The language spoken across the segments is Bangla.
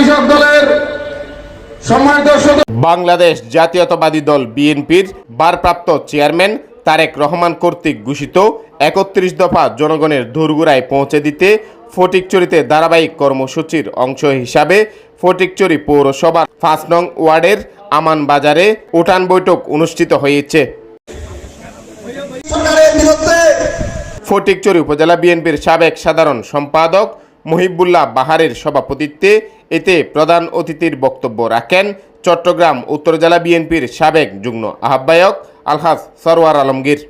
কৃষক দলের সম্মানিত বাংলাদেশ জাতীয়তাবাদী দল বিএনপির ভারপ্রাপ্ত চেয়ারম্যান তারেক রহমান কর্তৃক ঘোষিত একত্রিশ দফা জনগণের দোরগোড়ায় পৌঁছে দিতে ফটিকচুরিতে ধারাবাহিক কর্মসূচির অংশ হিসাবে ফটিকচুরি পৌরসভার পাঁচ নং ওয়ার্ডের আমান বাজারে উঠান বৈঠক অনুষ্ঠিত হয়েছে। ফটিকচুরি উপজেলা বিএনপির সাবেক সাধারণ সম্পাদক মহিবুল্লাহ বাহারের সভাপতিত্বে এতে প্রধান অতিথির বক্তব্য রাখেন চট্টগ্রাম, উত্তর জেলা বিএনপির সাবেক যুগ্ম আহ্বায়ক আলহাজ সরওয়ার আলমগীর।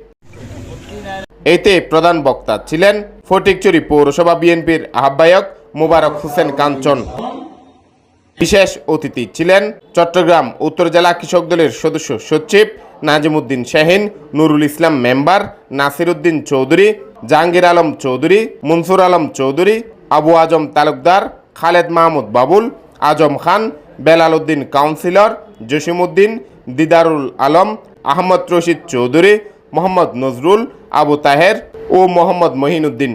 এতে প্রধান বক্তা ছিলেন ফটিকচুরি পৌরসভা বিএনপির আহ্বায়ক মুবারক হোসেন কাঞ্চন। বিশেষ অতিথি ছিলেন চট্টগ্রাম, উত্তর জেলা কৃষক দলের সদস্য সচিব নাজিমুদ্দিন শাহিন, নুরুল ইসলাম মেম্বার নাসির উদ্দিন চৌধুরী, জাহাঙ্গীর আলম চৌধুরী, মনসুর আলম চৌধুরী আবু আজম তালুকদার, খালেদ মাহমুদ বাবুল, আজম খান বেলাল উদ্দিন কাউন্সিলর, জসিমউদ্দিন, দিদারুল আলম, আহমদ রশিদ চৌধুরী, মোহাম্মদ নজরুল, আবু তাহের ও মোহাম্মদ মহিনুদ্দিন।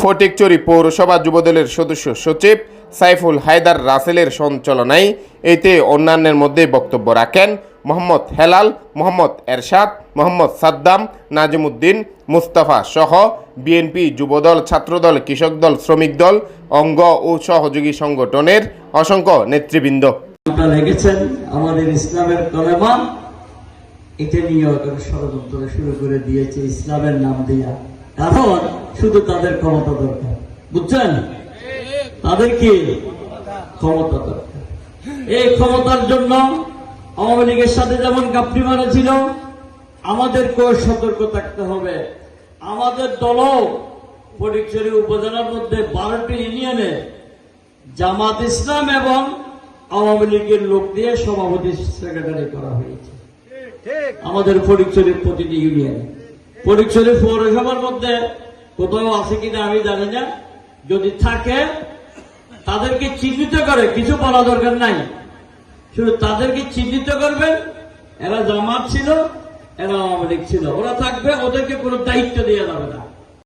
ফটিকচুরি পৌরসভা যুবদলের সদস্য সচিব সাইফুল হায়দার রাসেলের সঞ্চালনায় এতে অন্যান্যের মধ্যে বক্তব্য রাখেন মোহাম্মদ হেলাল, মোহাম্মদ এরশাদ মোহাম্মদ সাদ্দাম, নাজিমুদ্দিন, মুস্তাফা সহ বিএনপি যুবদল, ছাত্রদল, কৃষক দল, শ্রমিক দল, অঙ্গ ও সহযোগী সংগঠনের অসংখ্য নেতৃবৃন্দ। আমাদের ইসলামের কলেমা এটা নিয়ে ষড়যন্ত্র শুরু করে দিয়েছে ইসলামের নাম দিয়া। কারণ শুধু তাদের ক্ষমতা দরকার। বুঝছেন? তাদের কি ক্ষমতা দরকার? এই ক্ষমতার জন্য আওয়ামী লীগের সাথে যেমন কাপড়ি মারা ছিল আমাদেরকেও সতর্ক থাকতে হবে। আমাদের দলও ফটিকছড়ি উপজেলার মধ্যে বারোটি ইউনিয়নে জামাত ইসলাম এবং আওয়ামী লীগের লোক দিয়ে সভাপতি সেক্রেটারি করা হয়েছে। আমাদের ফটিকছড়ির প্রতিটি ইউনিয়নে। ফটিকছড়ি পৌরসভার মধ্যে কোথাও আছে কিনা আমি জানি না। যদি থাকে, তাদেরকে চিহ্নিত করে, কিছু বলা দরকার নাই। শুধু তাদেরকে চিহ্নিত করবেন, এরা জামাত ছিল এরা আওয়ামী লীগ ছিল। ওরা থাকবে ওদেরকে কোনো দায়িত্ব দেওয়া যাবে না।